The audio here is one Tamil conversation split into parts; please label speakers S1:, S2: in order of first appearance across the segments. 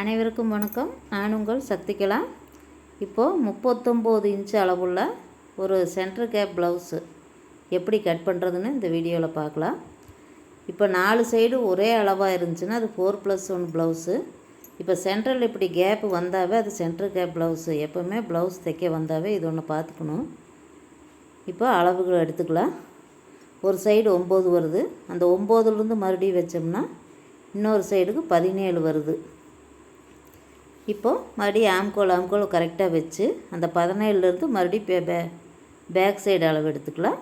S1: அனைவருக்கும் வணக்கம். நான் உங்கள் சக்திகலா. இப்போது முப்பத்தொம்போது இன்ச்சு அளவுள்ள ஒரு சென்டர் கேப் ப்ளவுஸு எப்படி கட் பண்ணுறதுன்னு இந்த வீடியோவில் பார்க்கலாம். இப்போ நாலு சைடு ஒரே அளவாக இருந்துச்சுன்னா அது ஃபோர் ப்ளஸ் ஒன் ப்ளவுஸு இப்போ சென்ட்ரல் இப்படி கேப்பு வந்தாவே அது சென்டர் கேப் ப்ளவுஸு எப்போவுமே ப்ளவுஸ் தைக்க வந்தாவே இது ஒன்று பார்த்துக்கணும். இப்போ அளவுகள் எடுத்துக்கலாம். ஒரு சைடு ஒம்பது வருது. அந்த ஒம்போதுலேருந்து மறுபடியும் வச்சோம்னா இன்னொரு சைடுக்கு பதினேழு வருது. இப்போது மறுபடியும் ஆம்கோல் ஆம்கோல் கரெக்டாக வச்சு அந்த பதினேழுலேருந்து மறுபடியும் பே பேக் சைடு அளவு எடுத்துக்கலாம்.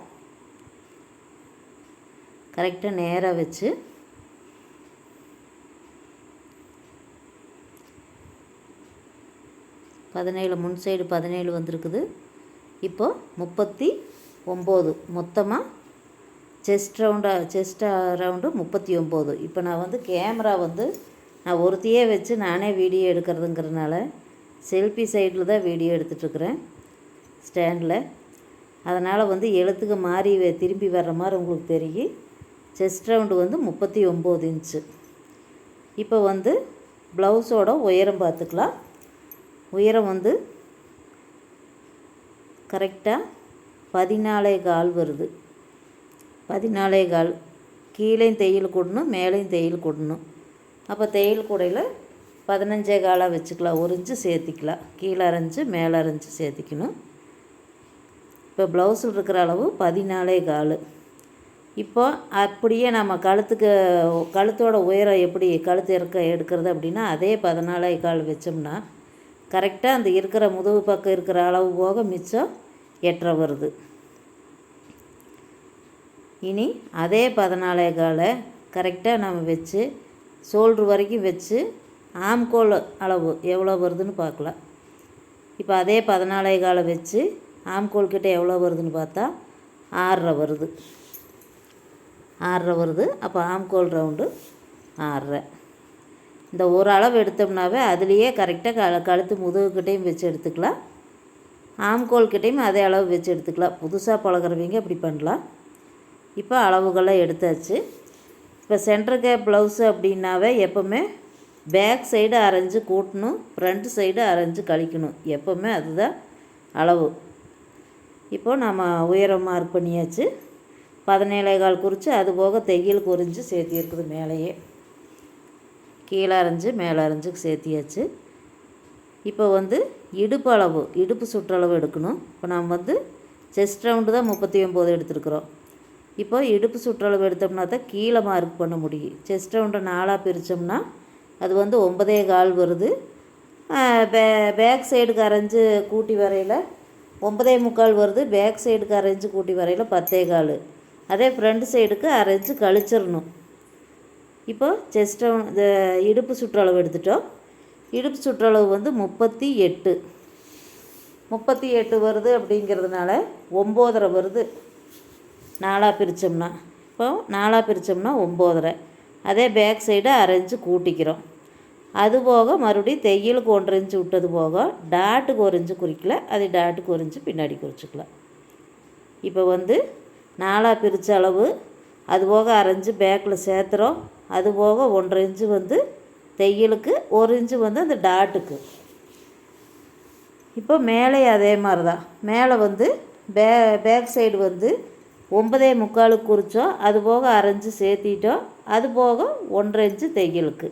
S1: கரெக்டாக நேராக வச்சு. பதினேழு முன் சைடு பதினேழு வந்திருக்குது. இப்போது முப்பத்தி ஒம்பது. மொத்தமாக செஸ்ட் ரவுண்டாக செஸ்ட் ரவுண்டு முப்பத்தி ஒம்பது. இப்போ நான் வந்து கேமரா வந்து நான் ஒருத்தையே வச்சு நானே வீடியோ எடுக்கிறதுங்கிறதுனால செல்ஃபி சைடில் தான் வீடியோ எடுத்துகிட்ருக்குறேன் ஸ்டாண்டில். அதனால் வந்து எழுத்துக்கு மாறி திரும்பி வர்ற மாதிரி உங்களுக்கு தெரியும் செஸ்ட் ரவுண்டு வந்து முப்பத்தி ஒம்பது இன்ச்சு. இப்போ வந்து ப்ளவுஸோட உயரம் பார்த்துக்கலாம். உயரம் வந்து கரெக்டாக பதினாலே கால் வருது. பதினாலே கால். கீழேயும் தையல் கொடணும் மேலேயும் தையல் கொடணும் அப்போ தையல் கூடையில் பதினஞ்சே காலாக வச்சுக்கலாம். ஒரு இன்ச்சு சேர்த்திக்கலாம். கீழே அரைஞ்சு மேலே அரைஞ்சு சேர்த்திக்கணும். இப்போ ப்ளவுஸில் இருக்கிற அளவு பதினாலே கால். இப்போ அப்படியே நம்ம கழுத்துக்கு கழுத்தோட உயரம் எப்படி கழுத்து இருக்க எடுக்கிறது அப்படின்னா அதே பதினாலே கால் வச்சோம்னா கரெக்டாக அந்த இருக்கிற முதுகு பக்கம் இருக்கிற அளவு போக மிச்சம் எட்டரை வருது. இனி அதே பதினாலே காலை கரெக்டாக நம்ம வச்சு ஷோல்ட்ரு வரைக்கும் வச்சு ஆம்கோல் அளவு எவ்வளோ வருதுன்னு பார்க்கலாம் இப்போ அதே பதினாலே காலை வச்சு ஆம்கோல் கிட்டே எவ்வளோ வருதுன்னு பார்த்தா ஆறரை வருது. ஆறரை வருது. அப்போ ஆம்கோல் ரவுண்டு ஆறரை. இந்த ஒரு அளவு எடுத்தோம்னாவே அதுலேயே கரெக்டாக க கழுத்து முதுகுக்கிட்டையும் வச்சு எடுத்துக்கலாம். ஆம்கோல் கிட்டேயும் அதே அளவு வச்சு எடுத்துக்கலாம். புதுசாக பழகிறவங்க அப்படி பண்ணலாம். இப்போ அளவுகளை எடுத்தாச்சு. இப்போ சென்டர் கேப் ப்ளவுஸு அப்படின்னாவே எப்போவுமே பேக் சைடு அரைஞ்சு கூட்டணும் ஃப்ரண்ட் சைடு அரைஞ்சு கழிக்கணும். எப்போவுமே அதுதான் அளவு. இப்போ நம்ம உயரம் மார்க் பண்ணியாச்சு. பதினேழே கால் குறித்து அது போக தையல் குறிஞ்சு சேர்த்திருக்குது மேலேயே. கீழே அரைஞ்சு மேலே அரைஞ்சு சேர்த்தியாச்சு. இப்போ வந்து இடுப்பு அளவு இடுப்பு சுற்றளவு எடுக்கணும். இப்போ நாம் வந்து செஸ்ட் ரவுண்டு தான் முப்பத்தி ஒம்பது எடுத்துருக்குறோம். இப்போ இடுப்பு சுற்றளவு எடுத்தோம்னா தான் கீழே மார்க் பண்ண முடியும். செஸ்ட் ரவுண்டை நாலாக பிரித்தோம்னா அது வந்து ஒன்பதே கால் வருது. பே பேக் சைடுக்கு அரைஞ்சு கூட்டி வரையில் ஒன்பதே முக்கால் வருது. பேக் சைடுக்கு அரைஞ்சு கூட்டி வரையில் பத்தே கால். அதே ஃப்ரண்ட் சைடுக்கு அரைஞ்சு கழிச்சிடணும். இப்போ செஸ்ட் இந்த இடுப்பு சுற்றளவு எடுத்துட்டோம். இடுப்பு சுற்றளவு வந்து முப்பத்தி எட்டு. முப்பத்தி எட்டு வருது அப்படிங்கிறதுனால ஒம்போதரை வருது. நாலாக பிரித்தோம்னா இப்போ நாலாக பிரித்தோம்னா ஒம்போதரை. அதே பேக் சைடு அரைஞ்சு கூட்டிக்கிறோம். அது போக மறுபடியும் தையலுக்கு ஒன்றரை இன்ச்சு விட்டது போக டாட்டுக்கு ஒரு இன்ச்சு குறிக்கல அது டாட்டுக்கு ஒரு இன்ச்சு பின்னாடி குறிச்சிக்கலாம். இப்போ வந்து நாலாக பிரித்த அளவு அது போக அரைஞ்சு பேக்கில் சேர்த்துறோம். அது போக ஒன்றரை இன்ச்சு வந்து தையலுக்கு ஒரு இன்ச்சு வந்து அந்த டாட்டுக்கு இப்போ மேலே அதே மாதிரி தான் மேலே வந்து பே பேக் சைடு வந்து ஒன்பதே முக்காலுக்கு குறித்தோம் அது போக அரைஞ்சு சேர்த்திட்டோம் அது போக ஒன்றரை இன்ச்சு தையலுக்கு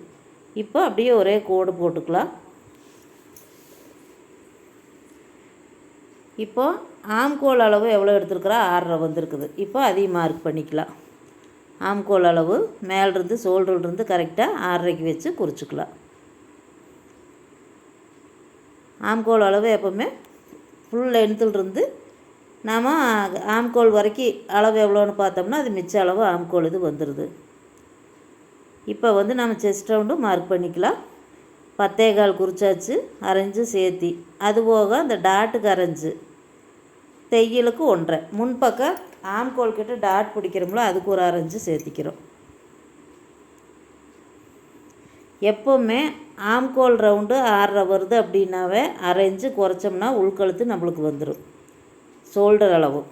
S1: இப்போ அப்படியே ஒரே கோடு போட்டுக்கலாம். இப்போ ஆம்கோல் அளவு எவ்வளோ எடுத்துருக்குறா? ஆறரை வந்திருக்குது. இப்போ அதையும் மார்க் பண்ணிக்கலாம். ஆம்கோல் அளவு மேலிருந்து சோல்டர்லேருந்து கரெக்டாக ஆறரைக்கு வச்சு குறிச்சிக்கலாம். ஆம்கோல் அளவு எப்போவுமே ஃபுல் லென்த்துலேருந்து நாம் ஆம்கோல் வரைக்கும் அளவு எவ்வளோன்னு பார்த்தோம்னா அது மிச்ச அளவு ஆம்கோல் இது வந்துடுது இப்போ வந்து நம்ம செஸ்ட் ரவுண்டும் மார்க் பண்ணிக்கலாம். பத்தே கால் குறிச்சாச்சு அரைஞ்சு சேர்த்தி. அது போக அந்த டாட்டுக்கு அரைஞ்சு தையலுக்கு ஒன்றரை. முன்பக்கம் ஆம்கோல் கிட்ட டாட் பிடிக்கிறோம்ல அதுக்கு ஒரு அரைஞ்சு சேர்த்திக்கிறோம். எப்போவுமே ஆம்கோல் ரவுண்டு ஆறரை வருது அப்படின்னாவே அரைஞ்சு குறைச்சோம்னா உள்கழுத்து நம்மளுக்கு வந்துடும் ஷோல்டர் அளவு.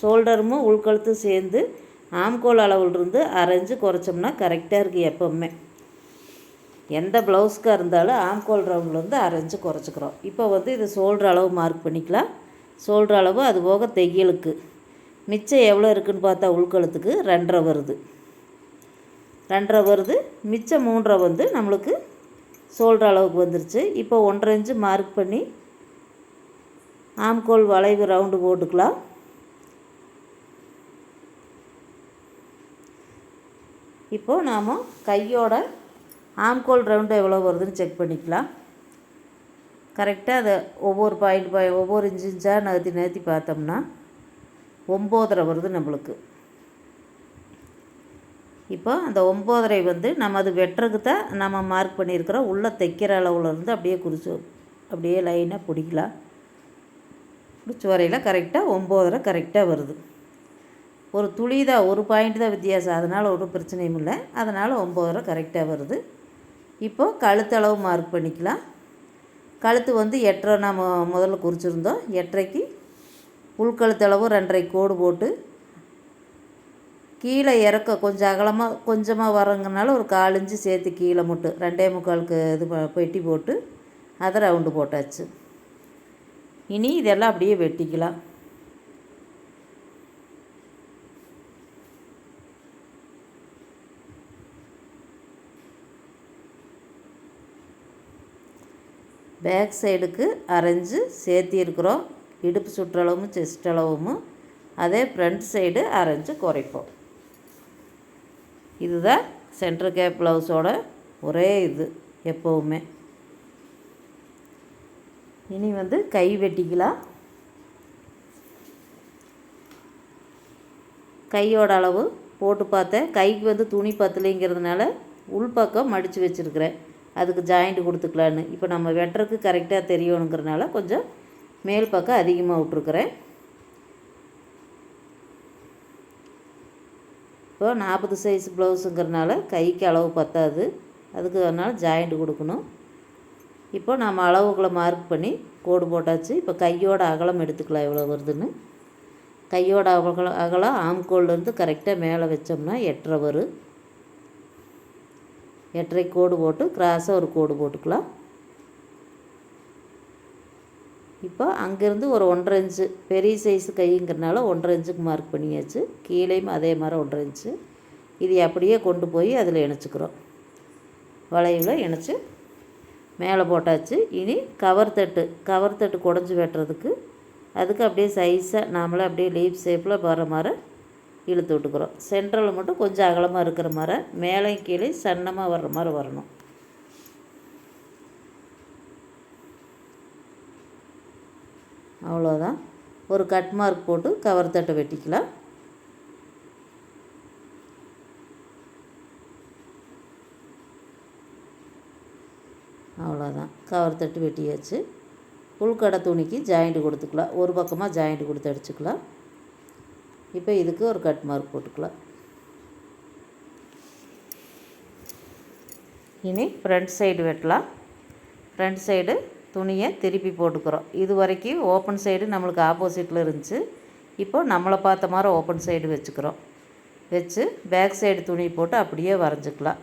S1: ஷோல்டரும் உள்கழுத்தும் சேர்ந்து ஆம்கோல் அளவுலேருந்து அரைஞ்சு குறைச்சோம்னா கரெக்டாக இருக்குது எப்போவுமே. எந்த ப்ளவுஸ்க்காக இருந்தாலும் ஆம்கோல் ரவுண்ட்லேருந்து அரைஞ்சு குறைச்சிக்கிறோம். இப்போ வந்து இது ஷோல்டர் அளவு மார்க் பண்ணிக்கலாம். ஷோல்டர் அளவு அது போக தையலுக்கு. மிச்சம் எவ்வளோ இருக்குதுன்னு பார்த்தா உள்கழுத்துக்கு ரெண்டரை வருது. ரெண்டரை வருது மிச்சம் மூன்றரை வந்து நம்மளுக்கு ஷோல்டர் அளவுக்கு வந்துருச்சு. இப்போ ஒன்றரை இன்ச்சு மார்க் பண்ணி ஆம்கோல் வளைவு ரவுண்டு போட்டுக்கலாம். இப்போது நாம் கையோட ஆம்கோல் ரவுண்டு எவ்வளோ வருதுன்னு செக் பண்ணிக்கலாம். கரெக்டாக அதை ஒவ்வொரு பாயிண்ட் பாய் ஒவ்வொரு இன்ச்சு இன்ச்சாக நகர்த்தி நகர்த்தி பார்த்தோம்னா ஒம்போதரை வருது நம்மளுக்கு. இப்போ அந்த ஒம்போதரை வந்து நம்ம அது வெட்டுறதுக்கு தான் நம்ம மார்க் பண்ணியிருக்கிறோம். உள்ளே தைக்கிற அளவில் இருந்து அப்படியே குறிச்சு அப்படியே லைனாக பிடிக்கலாம். பிடிச்ச வரையில் கரெக்டாக ஒம்போதரை கரெக்டாக வருது. ஒரு துளி தான் ஒரு பாயிண்ட் தான் வித்தியாசம். அதனால் ஒரு பிரச்சனையும் இல்லை. அதனால் ஒம்போதரை கரெக்டாக வருது. இப்போது கழுத்தளவு மார்க் பண்ணிக்கலாம். கழுத்து வந்து எட்டரை நாம் முதல்ல குறிச்சிருந்தோம். எட்டரைக்கு உள்கழுத்தளவு ரெண்டரை கோடு போட்டு கீழே இறக்க கொஞ்சம் அகலமாக கொஞ்சமாக வரங்கனால ஒரு காலஞ்சு சேர்த்து கீழே மட்டும் ரெண்டே முக்காலுக்கு இது பெட்டி போட்டு அதை ரவுண்டு போட்டாச்சு. இனி இதெல்லாம் அப்படியே வெட்டிக்கலாம். பேக் சைடுக்கு அரைஞ்சு சேர்த்திருக்கிறோம் இடுப்பு சுற்றளவும் செஸ்ட் அளவும் அதே ஃப்ரண்ட் சைடு அரைஞ்சு குறைப்போம். இதுதான் சென்டர் கேப் ப்ளவுஸோட ஒரே இது எப்போவுமே. இனி வந்து கை வெட்டிக்கலாம் கையோட அளவு போட்டு பார்த்தேன் கைக்கு வந்து துணி பத்தலைங்கிறதுனால உள்பக்கம் மடித்து வச்சுருக்கிறேன். அதுக்கு ஜாயிண்ட் கொடுத்துக்கலான்னு. இப்போ நம்ம வெட்டுறதுக்கு கரெக்டாக தெரியணுங்கிறனால கொஞ்சம் மேல் பக்கம் அதிகமாக விட்ருக்குறேன் இப்போ நாற்பது சைஸ் ப்ளவுஸுங்கிறனால கைக்கு அளவு பத்தாது. அதுக்கு அதனால் ஜாயிண்ட் கொடுக்கணும். இப்போ நாம் அளவுகளை மார்க் பண்ணி கோடு போட்டாச்சு. இப்போ கையோட அகலம் எடுத்துக்கலாம் எவ்வளோ வருதுன்னு. கையோட அகலம் அகலம் ஆம்கோல்லேருந்து கரெக்டாக மேலே வச்சோம்னா எட்டரை வரும். எட்டரை கோடு போட்டு கிராஸாக ஒரு கோடு போட்டுக்கலாம். இப்போ அங்கேருந்து ஒரு ஒன்றரை இன்ச்சு பெரிய சைஸு கைங்கிறனால ஒன்றரை இன்ச்சுக்கு மார்க் பண்ணியாச்சு. கீழேயும் அதே மாதிரி ஒன்றரை இன்ச்சு இது அப்படியே கொண்டு போய் அதில் இணைச்சிக்கிறோம். வளைவில் இணைச்சி மேலே போட்டாச்சு. இனி கவர் தட்டு கவர் தட்டு குடஞ்சி வெட்டுறதுக்கு அதுக்கு அப்படியே சைஸாக நாமளே அப்படியே லீப் ஷேப்பில் வர மாதிரி இழுத்து விட்டுக்கிறோம். சென்ட்ரலில் மட்டும் கொஞ்சம் அகலமாக இருக்கிற மாதிரி மேலே கீழே சன்னமாக வர்ற மாதிரி வரணும். அவ்வளோதான் ஒரு கட் மார்க் போட்டு கவர் தட்டை வெட்டிக்கலாம். அவ்வளோதான். கவர் தட்டு வெட்டியாச்சு. உள்கடை துணிக்கு ஜாயிண்ட் கொடுத்துக்கலாம். ஒரு பக்கமாக ஜாயிண்ட் கொடுத்து அடிச்சுக்கலாம். இப்போ இதுக்கு ஒரு கட் மார்க் போட்டுக்கலாம். இனி ஃப்ரண்ட் சைடு வெட்டலாம். ஃப்ரண்ட் சைடு துணியை திருப்பி போட்டுக்கிறோம். இது வரைக்கும் ஓப்பன் சைடு நம்மளுக்கு ஆப்போசிட்டில் இருந்துச்சு. இப்போ நம்மளை பார்த்த மாதிரி ஓப்பன் சைடு வச்சுக்கிறோம். வச்சு பேக் சைடு துணி போட்டு அப்படியே வரைஞ்சிக்கலாம்.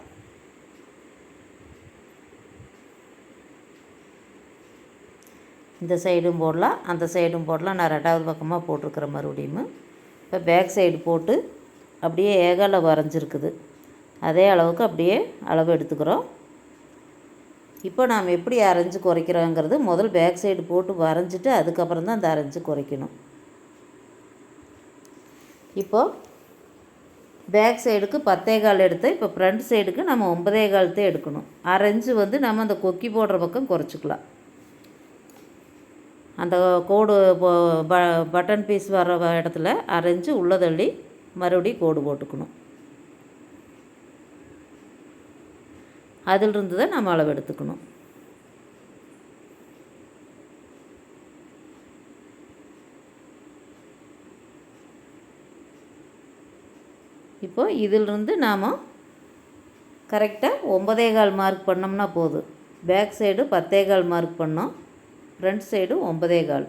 S1: இந்த சைடும் போடலாம் அந்த சைடும் போடலாம். நான் ரெண்டாவது பக்கமாக போட்டிருக்கிறேன் மறுபடியும். இப்போ பேக் சைடு போட்டு அப்படியே ஏகால வரைஞ்சிருக்குது. அதே அளவுக்கு அப்படியே அளவு எடுத்துக்கிறோம். இப்போ நாம் எப்படி அரைஞ்சு குறைக்கிறோங்கிறது முதல் பேக் சைடு போட்டு வரைஞ்சிட்டு அதுக்கப்புறம் தான் அந்த அரைஞ்சு குறைக்கணும். இப்போது பேக் சைடுக்கு பத்தே கால் எடுத்து இப்போ ஃப்ரண்ட் சைடுக்கு நம்ம ஒன்பதே காலத்தே எடுக்கணும். அரைஞ்சு வந்து நம்ம அந்த கொக்கி போடுற பக்கம் குறைச்சிக்கலாம். அந்த கோடு பட்டன் பீஸ் வர இடத்துல அரைஞ்சு உள்ளே தள்ளி மறுபடியும் கோடு போட்டுக்கணும். அதிலிருந்து தான் நம்ம அளவு எடுத்துக்கணும். இப்போது இதிலிருந்து நாம் கரெக்டாக ஒம்பதே கால் மார்க் பண்ணோம்னா போதும். பேக் சைடு பத்தே கால் மார்க் பண்ணோம். ஃப்ரண்ட் சைடு ஒன்பதே கால்.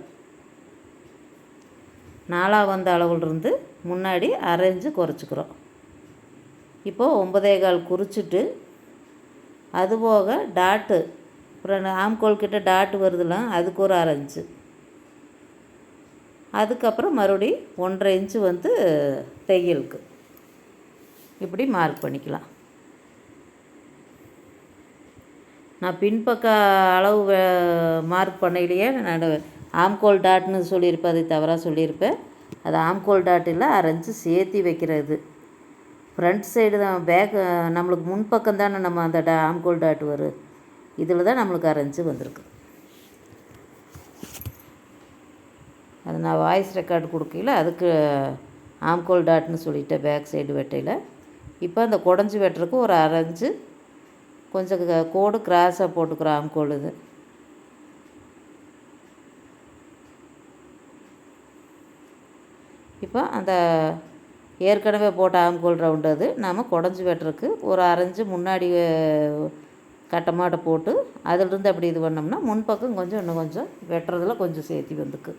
S1: நாலாக வந்த அளவுலேருந்து முன்னாடி அரைஞ்சு குறைச்சிக்கிறோம். இப்போது ஒன்பதே கால் குறிச்சிட்டு அதுபோக டாட்டு அப்புறம் ஆம்கோல் கிட்ட டாட்டு வருதுலாம் அதுக்கு ஒரு அரை இன்ச்சு. அதுக்கப்புறம் மறுபடி ஒன்றரை இன்ச்சு வந்து தையலுக்கு. இப்படி மார்க் பண்ணிக்கலாம். நான் பின்பக்க அளவு மார்க் பண்ணையிலேயே நான் ஆம்கோல் டாட்னு சொல்லியிருப்பேன் அதை தவறாக சொல்லியிருப்பேன். அது ஆம்கோல் டாட் இல்லை அரைஞ்சி சேர்த்தி வைக்கிறது. ஃப்ரண்ட் சைடு தான் பேக் நம்மளுக்கு முன்பக்கம் தானே நம்ம அந்த டா ஆம்கோல் டாட் வரும் இதில் தான் நம்மளுக்கு அரைஞ்சி வந்திருக்கு. அது நான் வாய்ஸ் ரெக்கார்டு கொடுக்கல அதுக்கு ஆம்கோல் டாட்னு சொல்லிட்டேன் பேக் சைடு வெட்டையில். இப்போ அந்த குடஞ்சி வெட்டுறதுக்கு ஒரு அரைஞ்சு கொஞ்சம் கோடு கிராஸாக போட்டுக்கிறோம் ஆம்கோல் இது இப்போ அந்த ஏற்கனவே போட்ட ஆம்கோல் ரவுண்டு அது. நாம் குடஞ்சி வெட்டுறதுக்கு ஒரு அரைஞ்சு முன்னாடி கட்டமாட்ட போட்டு அதிலிருந்து அப்படி இது பண்ணோம்னா முன்பக்கம் கொஞ்சம் இன்னும் கொஞ்சம் வெட்டுறதுல கொஞ்சம் சேர்த்தி வந்துக்கு.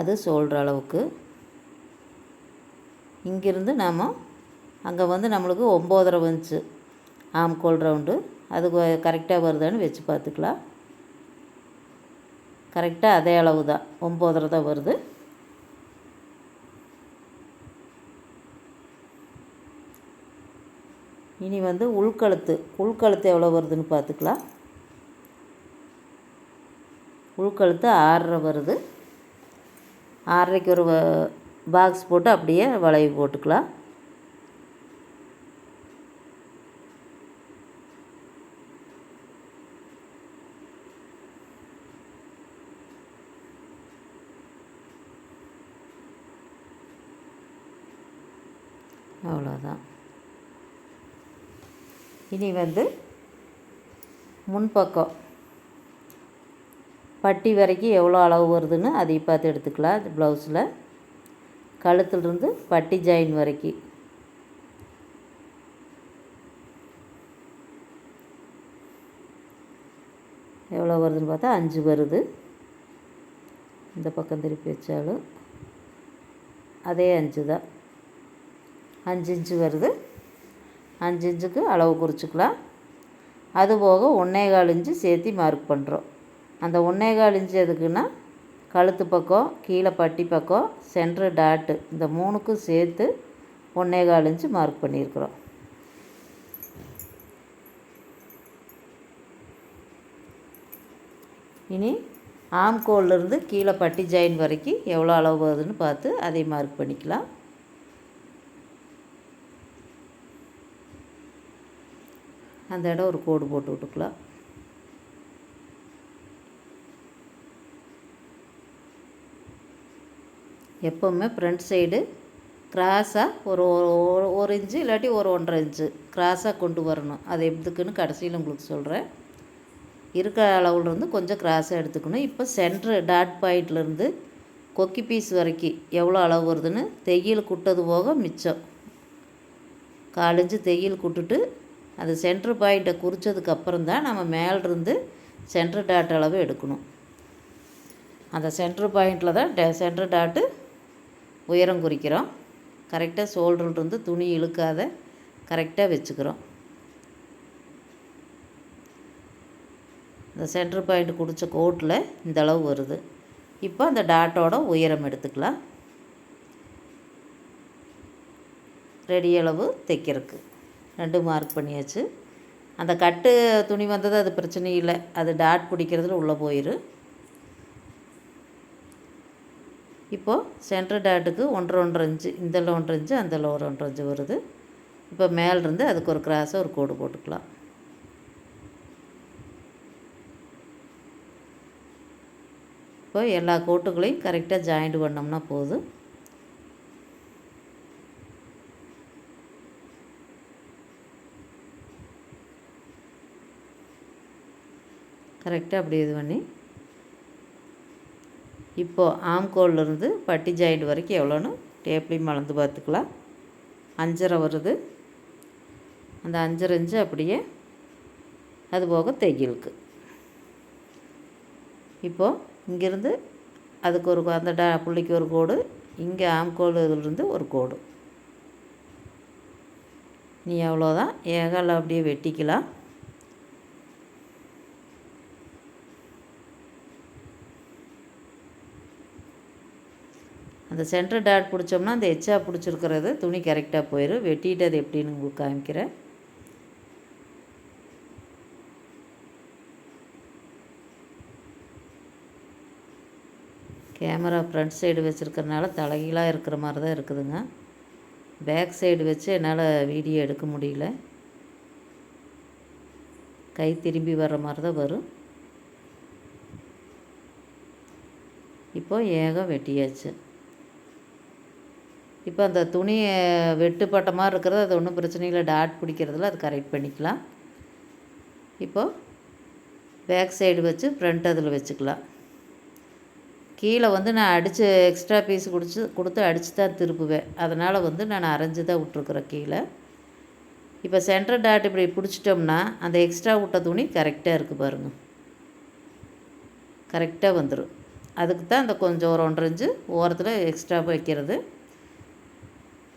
S1: அது சொல்கிற அளவுக்கு. இங்கேருந்து நாம் அங்கே வந்து நம்மளுக்கு ஒம்போதரை வந்துச்சு. ஆம் கோல் ரவுண்டு அது கரெக்டாக வருதான்னு வச்சு பார்த்துக்கலாம். கரெக்டாக அதே அளவு தான் ஒம்போதரை தான் வருது. இனி வந்து உள்கழுத்து. உள்கழுத்து எவ்வளோ வருதுன்னு பார்த்துக்கலாம். உள்கழுத்து ஆறரை வருது. ஆறரைக்கு ஒரு பாக்ஸ் போட்டு அப்படியே வளைவு போட்டுக்கலாம். அவ்வளோதான் இனி வந்து முன்பக்கம். பட்டி வரைக்கும் எவ்வளோ அளவு வருதுன்னு அதை பார்த்து எடுத்துக்கலாம். ப்ளவுஸில் கழுத்துலேருந்து பட்டி ஜாயின் வரைக்கும். எவ்வளோ வருதுன்னு பார்த்தா அஞ்சு வருது. இந்த பக்கம் திருப்பி வச்சாலும் அதே அஞ்சு தான் அஞ்சு இன்ச்சு வருது. அஞ்சு இன்ச்சுக்கு அளவு குறிச்சிக்கலாம். அதுபோக ஒன்றே கால் இன்ச்சு சேர்த்து மார்க் பண்ணுறோம் அந்த ஒன்றேகால் இன்ச்சு எதுக்குன்னா கழுத்து பக்கம் கீழே பட்டி பக்கம் சென்ட்ரு டாட்டு இந்த மூணுக்கும் சேர்த்து ஒன்றேகால் இன்ச்சு மார்க் பண்ணியிருக்கிறோம். இனி ஆம்கோல்லேருந்து கீழே பட்டி ஜாயின் வரைக்கும் எவ்வளோ அளவு வருதுன்னு பார்த்து அதை மார்க் பண்ணிக்கலாம். அந்த இடம் ஒரு கோடு போட்டு விட்டுக்கலாம். எப்போவுமே ஃப்ரண்ட் சைடு கிராஸாக ஒரு ஒரு இன்ச்சு இல்லாட்டி ஒரு ஒன்றரை இன்ச்சு கிராஸாக கொண்டு வரணும். அது எதுக்குன்னு கடைசியில் உங்களுக்கு சொல்கிறேன் இருக்கிற அளவுலேருந்து கொஞ்சம் கிராஸாக எடுத்துக்கணும். இப்போ சென்ட்ரு டாட் பாயிண்ட்லேருந்து கொக்கி பீஸ் வரைக்கும் எவ்வளோ அளவு வருதுன்னு தையல் குட்டது போக மிச்சம். காலஞ்சு தையல் குட்டுட்டு அது சென்ட்ரு பாயிண்ட்டை குறித்ததுக்கப்புறம் தான் நம்ம மேலிருந்து சென்ட்ரு டாட் அளவு எடுக்கணும். அந்த சென்ட்ரு பாயிண்டில் தான் டே சென்ட்ரு டாட்டு உயரம் குறிக்கிறோம். கரெக்டாக ஷோல்டர்லேருந்து துணி இழுக்காத கரெக்டாக வச்சுக்கிறோம். இந்த சென்ட்ரு பாயிண்ட் குடித்த கோட்டில் இந்த அளவு வருது. இப்போ அந்த டாட்டோட உயரம் எடுத்துக்கலாம். ரெடி அளவு தைக்கிறதுக்கு. ரெண்டு மார்க் பண்ணியாச்சு. அந்த கட்டு துணி வந்தது அது பிரச்சனை இல்லை. அது டாட் பிடிக்கிறதுல உள்ளே போயிடும் இப்போது சென்டர் டாட்டுக்கு ஒன்றரை ஒன்றரை இன்ச்சு இந்தல ஒன்றரை இன்ச்சு அந்தல ஒரு ஒன்றரை இன்ச்சு வருது. இப்போ மேலிருந்து அதுக்கு ஒரு கிராஸாக ஒரு கோடு போட்டுக்கலாம். இப்போ எல்லா கோட்டுகளையும் கரெக்டாக ஜாயிண்ட் பண்ணோம்னா போதும். கரெக்டாக அப்படி இது பண்ணி இப்போது ஆம்கோல்லேருந்து பட்டி ஜாயிண்ட் வரைக்கும் எவ்வளோன்னு டேப்லையும் மலர்ந்து பார்த்துக்கலாம். அஞ்சரை வருது. அந்த அஞ்சரை இன்ச்சு அப்படியே அது போக தையலுக்கு இப்போது இங்கேருந்து அதுக்கு ஒரு அந்த டா புள்ளிக்கு ஒரு கோடு இங்கே ஆம்கோல் இதிலிருந்து ஒரு கோடு. நீ அவ்வளோதான். ஏகால அப்படியே வெட்டிக்கலாம். அந்த சென்டர் டாட் பிடிச்சோம்னா அந்த எச்சா பிடிச்சிருக்கிறது. துணி கரெக்டாக போயிடும் வெட்டிட்டு அது எப்படின்னு உங்களுக்கு காமிக்கிறேன். கேமரா ஃப்ரண்ட் சைடு வச்சுருக்கறனால தலைகீழாக இருக்கிற மாதிரி தான் இருக்குதுங்க. பேக் சைடு வச்சு என்னால் வீடியோ எடுக்க முடியல. கை திரும்பி வர்ற மாதிரி தான் வரும். இப்போ ஏகம் வெட்டியாச்சு. இப்போ அந்த துணி வெட்டுப்பட்ட மாதிரி இருக்கிறது அது ஒன்றும் பிரச்சனை இல்லை. டாட் பிடிக்கிறதுல அது கரெக்ட் பண்ணிக்கலாம். இப்போது பேக் சைடு வச்சு ஃப்ரண்ட் அதில் வச்சுக்கலாம். கீழே வந்து நான் அடித்து எக்ஸ்ட்ரா பீஸ் குடிச்சு கொடுத்து அடித்து தான் திருப்புவேன். அதனால் வந்து நான் அரைஞ்சி தான் விட்ருக்குறேன் கீழே. இப்போ சென்டர் டாட் இப்படி பிடிச்சிட்டோம்னா அந்த எக்ஸ்ட்ரா விட்ட துணி கரெக்டாக இருக்குது பாருங்கள் கரெக்டாக வந்துடும் அதுக்கு தான் அந்த கொஞ்சம் ஒரு ஒன்றரை இன்ச்சு ஓரத்தில் எக்ஸ்ட்ரா வைக்கிறது.